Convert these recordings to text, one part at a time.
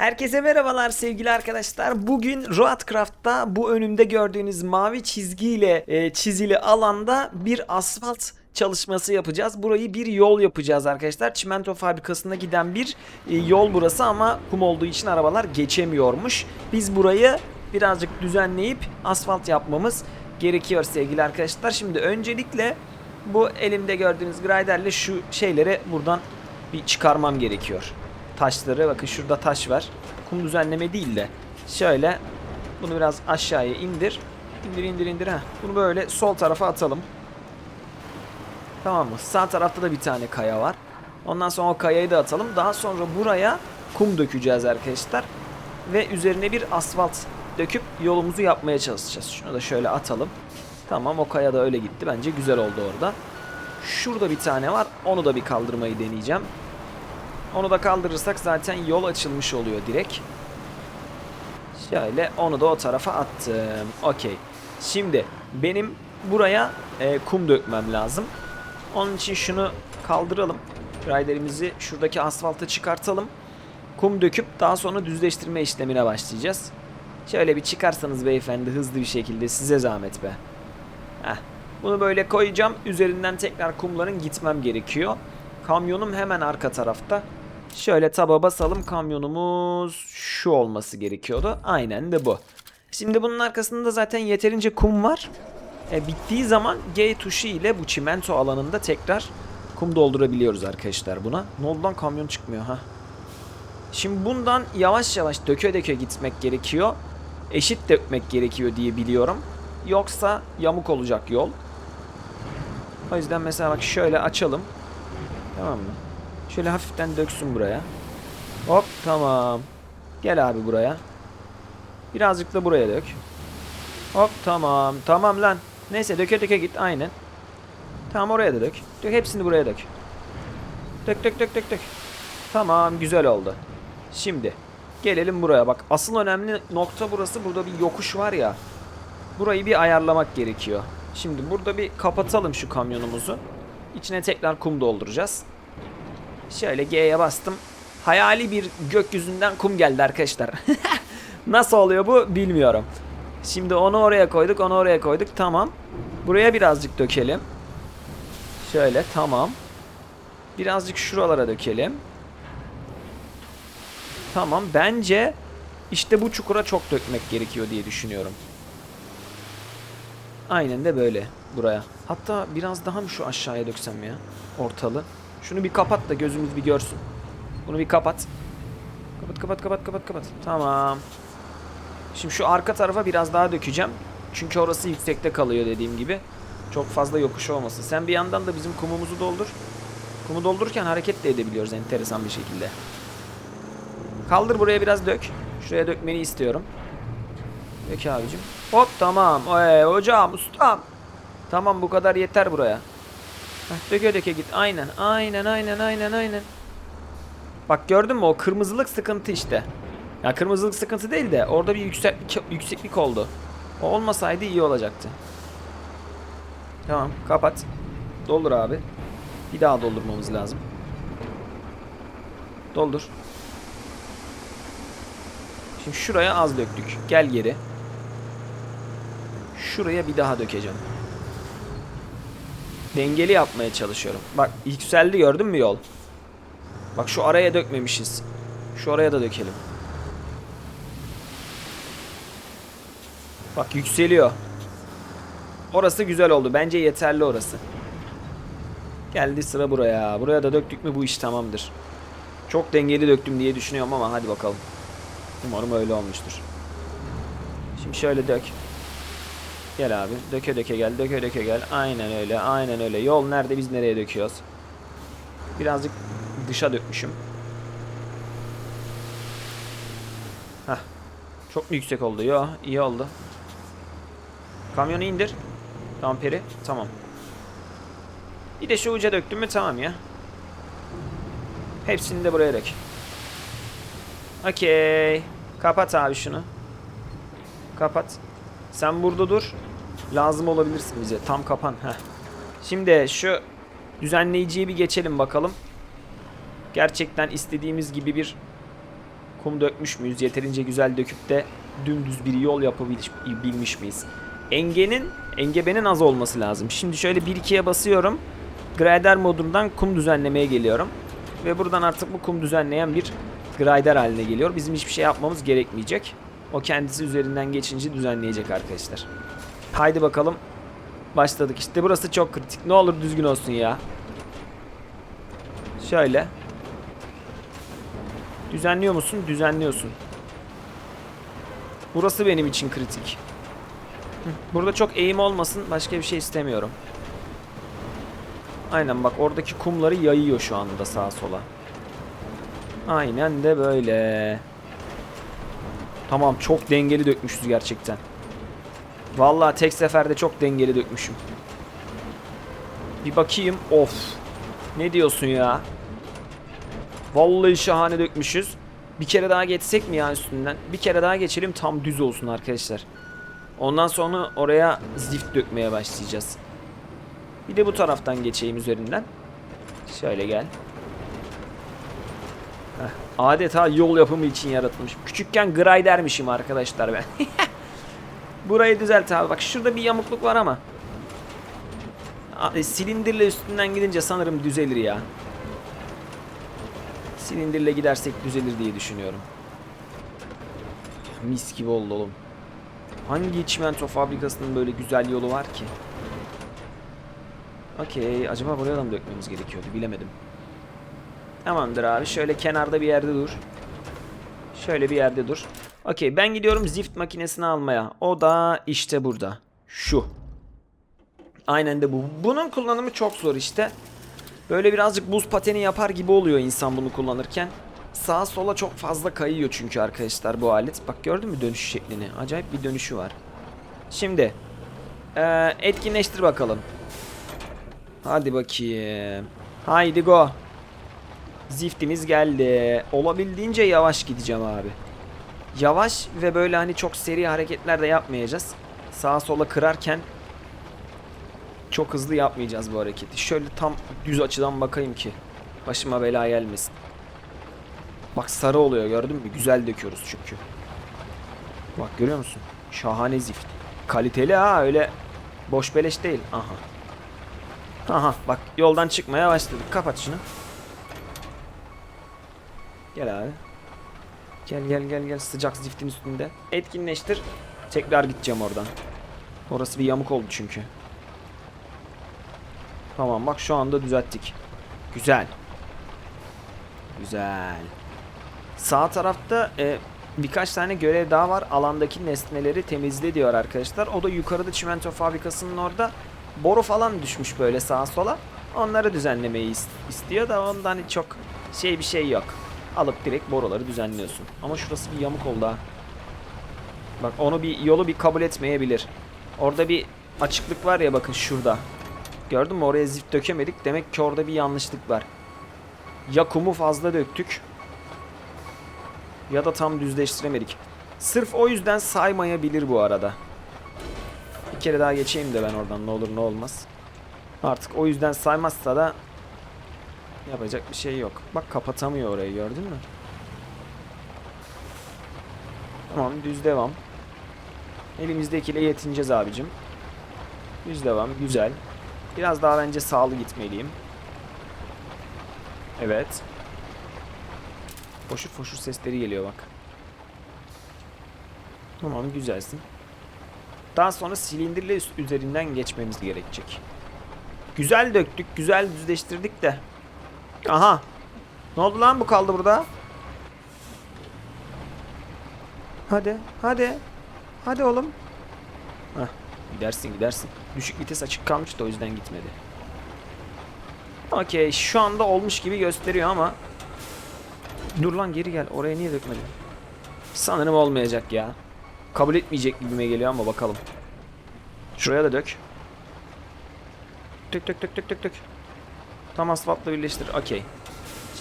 Herkese merhabalar sevgili arkadaşlar. Bugün Roadcraft'ta bu önümde gördüğünüz mavi çizgiyle e, çizili alanda bir asfalt çalışması yapacağız. Burayı bir yol yapacağız arkadaşlar. Çimento fabrikasına giden bir e, yol burası ama kum olduğu için arabalar geçemiyormuş. Biz burayı birazcık düzenleyip asfalt yapmamız gerekiyor sevgili arkadaşlar. Şimdi öncelikle bu elimde gördüğünüz graderle şu şeyleri buradan bir çıkarmam gerekiyor taşları. Bakın şurada taş var. Kum düzenleme değil de şöyle bunu biraz aşağıya indir. İndir indir indir ha. Bunu böyle sol tarafa atalım. Tamam mı? Sağ tarafta da bir tane kaya var. Ondan sonra o kayayı da atalım. Daha sonra buraya kum dökeceğiz arkadaşlar. Ve üzerine bir asfalt döküp yolumuzu yapmaya çalışacağız. Şunu da şöyle atalım. Tamam o kaya da öyle gitti. Bence güzel oldu orada. Şurada bir tane var. Onu da bir kaldırmayı deneyeceğim. Onu da kaldırırsak zaten yol açılmış oluyor direkt. Şöyle onu da o tarafa attım. Okey. Şimdi benim buraya e, kum dökmem lazım. Onun için şunu kaldıralım. Riderimizi şuradaki asfalta çıkartalım. Kum döküp daha sonra düzleştirme işlemine başlayacağız. Şöyle bir çıkarsanız beyefendi hızlı bir şekilde size zahmet be. Heh. Bunu böyle koyacağım. Üzerinden tekrar kumların gitmem gerekiyor. Kamyonum hemen arka tarafta. Şöyle taba basalım. Kamyonumuz şu olması gerekiyordu. Aynen de bu. Şimdi bunun arkasında zaten yeterince kum var. E, bittiği zaman G tuşu ile bu çimento alanında tekrar kum doldurabiliyoruz arkadaşlar buna. Ne oldu lan kamyon çıkmıyor ha. Şimdi bundan yavaş yavaş döke döke gitmek gerekiyor. Eşit dökmek gerekiyor diye biliyorum. Yoksa yamuk olacak yol. O yüzden mesela bak şöyle açalım. Tamam mı? Şöyle hafiften döksün buraya. Hop tamam. Gel abi buraya. Birazcık da buraya dök. Hop tamam. Tamam lan. Neyse döke döke git aynen. Tamam oraya da dök. Dök hepsini buraya dök. Dök dök dök dök dök. Tamam güzel oldu. Şimdi gelelim buraya bak. Asıl önemli nokta burası. Burada bir yokuş var ya. Burayı bir ayarlamak gerekiyor. Şimdi burada bir kapatalım şu kamyonumuzu. İçine tekrar kum dolduracağız. Şöyle G'ye bastım. Hayali bir gökyüzünden kum geldi arkadaşlar. Nasıl oluyor bu bilmiyorum. Şimdi onu oraya koyduk, onu oraya koyduk. Tamam. Buraya birazcık dökelim. Şöyle tamam. Birazcık şuralara dökelim. Tamam. Bence işte bu çukura çok dökmek gerekiyor diye düşünüyorum. Aynen de böyle buraya. Hatta biraz daha mı şu aşağıya döksem ya? Ortalı. Şunu bir kapat da gözümüz bir görsün. Bunu bir kapat. Kapat kapat kapat kapat kapat. Tamam. Şimdi şu arka tarafa biraz daha dökeceğim. Çünkü orası yüksekte kalıyor dediğim gibi. Çok fazla yokuş olmasın. Sen bir yandan da bizim kumumuzu doldur. Kumu doldururken hareket de edebiliyoruz enteresan bir şekilde. Kaldır buraya biraz dök. Şuraya dökmeni istiyorum. Dök abicim. Hop tamam. Ee, hocam ustam. Tamam bu kadar yeter buraya. Heh, döke döke git. Aynen. Aynen aynen aynen aynen. Bak gördün mü o kırmızılık sıkıntı işte. Ya kırmızılık sıkıntı değil de orada bir yükseklik, yükseklik oldu. O olmasaydı iyi olacaktı. Tamam kapat. Doldur abi. Bir daha doldurmamız lazım. Doldur. Şimdi şuraya az döktük. Gel geri. Şuraya bir daha dökeceğim. Dengeli yapmaya çalışıyorum. Bak yükseldi gördün mü yol? Bak şu araya dökmemişiz. Şu araya da dökelim. Bak yükseliyor. Orası güzel oldu. Bence yeterli orası. Geldi sıra buraya. Buraya da döktük mü bu iş tamamdır. Çok dengeli döktüm diye düşünüyorum ama hadi bakalım. Umarım öyle olmuştur. Şimdi şöyle dök. Gel abi. Döke döke gel. Döke döke gel. Aynen öyle. Aynen öyle. Yol nerede biz nereye döküyoruz? Birazcık dışa dökmüşüm. Hah. Çok mu yüksek oldu? Yo iyi oldu. Kamyonu indir. Tamam peri. Tamam. Bir de şu uca döktüm mü tamam ya. Hepsini de buraya dök. Okey. Kapat abi şunu. Kapat. Sen burada dur. Lazım olabilirsin bize. Tam kapan. Heh. Şimdi şu düzenleyiciye bir geçelim bakalım. Gerçekten istediğimiz gibi bir kum dökmüş müyüz? Yeterince güzel döküp de dümdüz bir yol yapabilmiş miyiz? Engenin, engebenin az olması lazım. Şimdi şöyle 1-2'ye basıyorum. Grider modundan kum düzenlemeye geliyorum. Ve buradan artık bu kum düzenleyen bir grider haline geliyor. Bizim hiçbir şey yapmamız gerekmeyecek. O kendisi üzerinden geçince düzenleyecek arkadaşlar. Haydi bakalım. Başladık. İşte burası çok kritik. Ne olur düzgün olsun ya. Şöyle. Düzenliyor musun? Düzenliyorsun. Burası benim için kritik. Burada çok eğim olmasın. Başka bir şey istemiyorum. Aynen bak oradaki kumları yayıyor şu anda sağa sola. Aynen de böyle. Tamam çok dengeli dökmüşüz gerçekten. Vallahi tek seferde çok dengeli dökmüşüm. Bir bakayım. Of. Ne diyorsun ya? Vallahi şahane dökmüşüz. Bir kere daha geçsek mi ya üstünden? Bir kere daha geçelim tam düz olsun arkadaşlar. Ondan sonra oraya zift dökmeye başlayacağız. Bir de bu taraftan geçeyim üzerinden. Şöyle gel. Adeta yol yapımı için yaratılmış. Küçükken gridermişim arkadaşlar ben. Burayı düzelt abi. Bak şurada bir yamukluk var ama. E, Silindirle üstünden gidince sanırım düzelir ya. Silindirle gidersek düzelir diye düşünüyorum. Mis gibi oldu oğlum. Hangi çimento fabrikasının böyle güzel yolu var ki? Okey. Acaba buraya da mı dökmemiz gerekiyordu? Bilemedim. Tamamdır abi. Şöyle kenarda bir yerde dur. Şöyle bir yerde dur. Okey. Ben gidiyorum zift makinesini almaya. O da işte burada. Şu. Aynen de bu. Bunun kullanımı çok zor işte. Böyle birazcık buz pateni yapar gibi oluyor insan bunu kullanırken. Sağa sola çok fazla kayıyor çünkü arkadaşlar bu alet. Bak gördün mü dönüş şeklini? Acayip bir dönüşü var. Şimdi. eee, etkinleştir bakalım. Hadi bakayım. Haydi go. Ziftimiz geldi. Olabildiğince yavaş gideceğim abi. Yavaş ve böyle hani çok seri hareketler de yapmayacağız. Sağa sola kırarken çok hızlı yapmayacağız bu hareketi. Şöyle tam düz açıdan bakayım ki başıma bela gelmesin. Bak sarı oluyor gördün mü? Güzel döküyoruz çünkü. Bak görüyor musun? Şahane zift. Kaliteli ha öyle boş beleş değil. Aha. Aha bak yoldan çıkmaya başladık. Kapat şunu. Gel abi. Gel gel gel gel sıcak ziftin üstünde. Etkinleştir. Tekrar gideceğim oradan. Orası bir yamuk oldu çünkü. Tamam bak şu anda düzelttik. Güzel. Güzel. Sağ tarafta e, birkaç tane görev daha var. Alandaki nesneleri temizle diyor arkadaşlar. O da yukarıda çimento fabrikasının orada boru falan düşmüş böyle sağa sola. Onları düzenlemeyi is- istiyor da ondan çok şey bir şey yok. Alıp direkt boruları düzenliyorsun. Ama şurası bir yamuk oldu ha. Bak onu bir yolu bir kabul etmeyebilir. Orada bir açıklık var ya bakın şurada. Gördün mü oraya zift dökemedik. Demek ki orada bir yanlışlık var. Ya kumu fazla döktük. Ya da tam düzleştiremedik. Sırf o yüzden saymayabilir bu arada. Bir kere daha geçeyim de ben oradan ne olur ne olmaz. Artık o yüzden saymazsa da yapacak bir şey yok. Bak kapatamıyor orayı gördün mü? Tamam düz devam. Elimizdekiyle yetineceğiz abicim. Düz devam güzel. Biraz daha bence sağlı gitmeliyim. Evet. Foşur foşur sesleri geliyor bak. Tamam güzelsin. Daha sonra silindirle üzerinden geçmemiz gerekecek. Güzel döktük, güzel düzleştirdik de. Aha. Ne oldu lan bu kaldı burada? Hadi, hadi. Hadi oğlum. Hah, gidersin gidersin. Düşük vites açık kalmış da o yüzden gitmedi. Okey, şu anda olmuş gibi gösteriyor ama Dur lan geri gel. Oraya niye dökmedin? Sanırım olmayacak ya. Kabul etmeyecek gibime geliyor ama bakalım. Şuraya da dök. Dök dök dök dök dök dök. Tam asfaltla birleştir. Okey.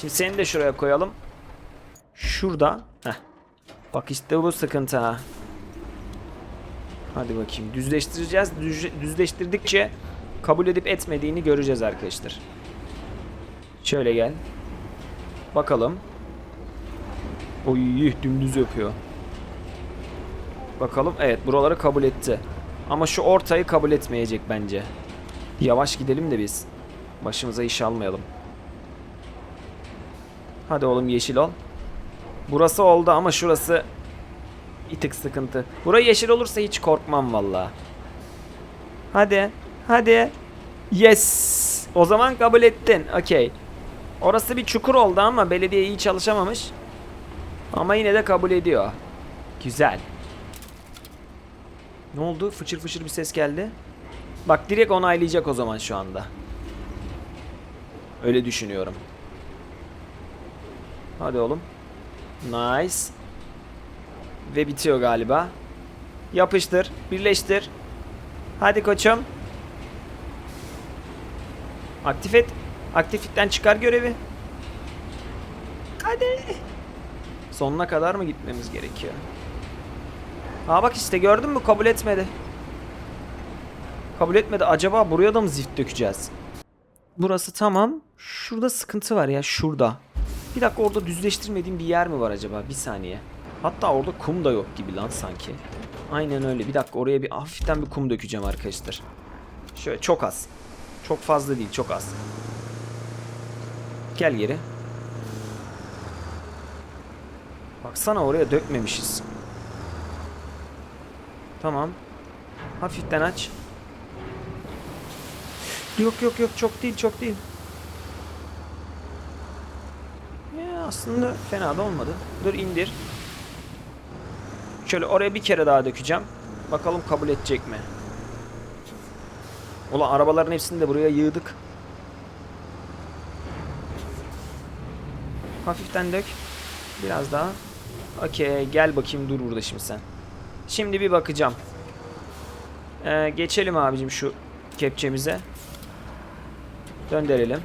Şimdi seni de şuraya koyalım. Şurada. Heh. Bak işte bu sıkıntı ha. Hadi bakayım. Düzleştireceğiz. Düz- düzleştirdikçe kabul edip etmediğini göreceğiz arkadaşlar. Şöyle gel. Bakalım. Oy dümdüz yapıyor. Bakalım evet buraları kabul etti. Ama şu ortayı kabul etmeyecek bence. Yavaş gidelim de biz. Başımıza iş almayalım. Hadi oğlum yeşil ol. Burası oldu ama şurası bir tık sıkıntı. Burası yeşil olursa hiç korkmam valla. Hadi. Hadi. Yes. O zaman kabul ettin. Okey. Orası bir çukur oldu ama belediye iyi çalışamamış. Ama yine de kabul ediyor. Güzel. Ne oldu? Fıçır fıçır bir ses geldi. Bak direkt onaylayacak o zaman şu anda. Öyle düşünüyorum. Hadi oğlum. Nice. Ve bitiyor galiba. Yapıştır. Birleştir. Hadi koçum. Aktif et. Aktiflikten çıkar görevi. Hadi. Sonuna kadar mı gitmemiz gerekiyor? Aa bak işte gördün mü kabul etmedi. Kabul etmedi. Acaba buraya da mı zift dökeceğiz? Burası tamam. Şurada sıkıntı var ya şurada. Bir dakika orada düzleştirmediğim bir yer mi var acaba? Bir saniye. Hatta orada kum da yok gibi lan sanki. Aynen öyle. Bir dakika oraya bir hafiften bir kum dökeceğim arkadaşlar. Şöyle çok az. Çok fazla değil çok az. Gel geri. Baksana oraya dökmemişiz. Tamam. Hafiften aç. Yok yok yok çok değil çok değil. Ya aslında fena da olmadı. Dur indir. Şöyle oraya bir kere daha dökeceğim. Bakalım kabul edecek mi? Ulan arabaların hepsini de buraya yığdık. Hafiften dök. Biraz daha. Okey gel bakayım dur burada şimdi sen. Şimdi bir bakacağım. Ee, geçelim abicim şu kepçemize. Döndürelim.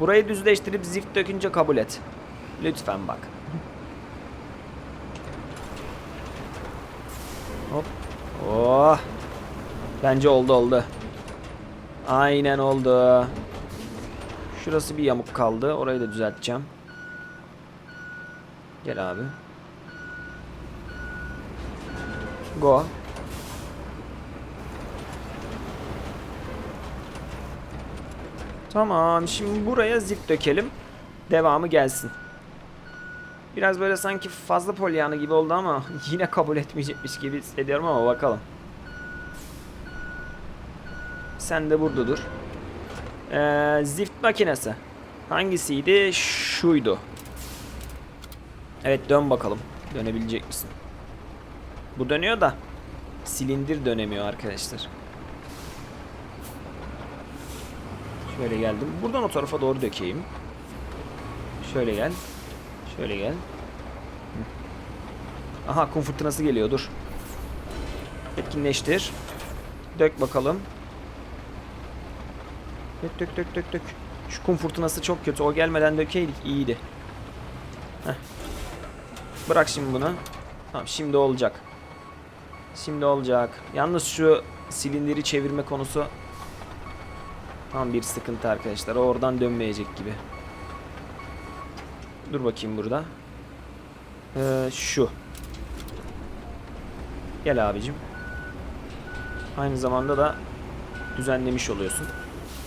Burayı düzleştirip zift dökünce kabul et. Lütfen bak. Hop. Oh. Bence oldu oldu. Aynen oldu. Şurası bir yamuk kaldı. Orayı da düzelteceğim. Gel abi. Go. Tamam. Şimdi buraya zip dökelim. Devamı gelsin. Biraz böyle sanki fazla polyanı gibi oldu ama yine kabul etmeyecekmiş gibi hissediyorum ama bakalım. Sen de burada dur. Ee, zift makinesi. Hangisiydi? Şuydu. Evet dön bakalım. Dönebilecek misin? Bu dönüyor da silindir dönemiyor arkadaşlar. Şöyle geldim. Buradan o tarafa doğru dökeyim. Şöyle gel. Şöyle gel. Aha kum fırtınası geliyor dur. Etkinleştir. Dök bakalım. Dök dök dök dök dök. Şu kum fırtınası çok kötü. O gelmeden dökeydik iyiydi. Heh. Bırak şimdi bunu. Tamam şimdi olacak. Şimdi olacak. Yalnız şu silindiri çevirme konusu tam bir sıkıntı arkadaşlar. Oradan dönmeyecek gibi. Dur bakayım burada. Ee, şu. Gel abicim. Aynı zamanda da düzenlemiş oluyorsun.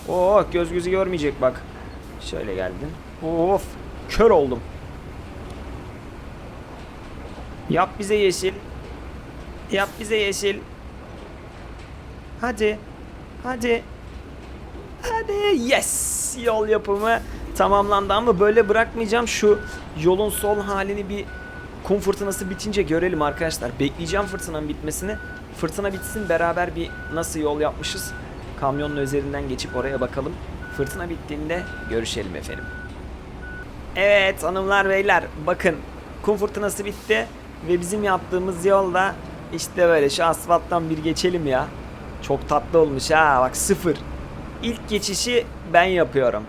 Oo göz gözü görmeyecek bak. Şöyle geldin. Of kör oldum. Yap bize yeşil. Yap bize yeşil. Hadi. Hadi. Hadi. Yes. Yol yapımı tamamlandı ama böyle bırakmayacağım. Şu yolun sol halini bir kum fırtınası bitince görelim arkadaşlar. Bekleyeceğim fırtınanın bitmesini. Fırtına bitsin beraber bir nasıl yol yapmışız. Kamyonun üzerinden geçip oraya bakalım. Fırtına bittiğinde görüşelim efendim. Evet hanımlar beyler bakın kum fırtınası bitti ve bizim yaptığımız yolda işte böyle şu asfalttan bir geçelim ya. Çok tatlı olmuş ha bak sıfır. İlk geçişi ben yapıyorum.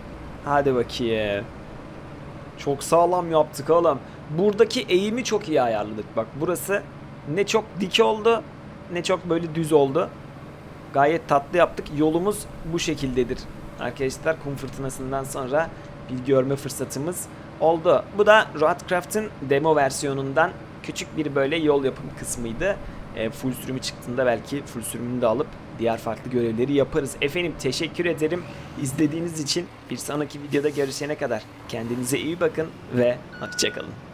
Hadi bakayım. Çok sağlam yaptık oğlum. Buradaki eğimi çok iyi ayarladık. Bak burası ne çok dik oldu ne çok böyle düz oldu. Gayet tatlı yaptık. Yolumuz bu şekildedir. Arkadaşlar kum fırtınasından sonra bir görme fırsatımız oldu. Bu da Roadcraft'ın demo versiyonundan küçük bir böyle yol yapım kısmıydı. E, full sürümü çıktığında belki full sürümünü de alıp diğer farklı görevleri yaparız. Efendim teşekkür ederim izlediğiniz için. Bir sonraki videoda görüşene kadar kendinize iyi bakın ve hoşçakalın.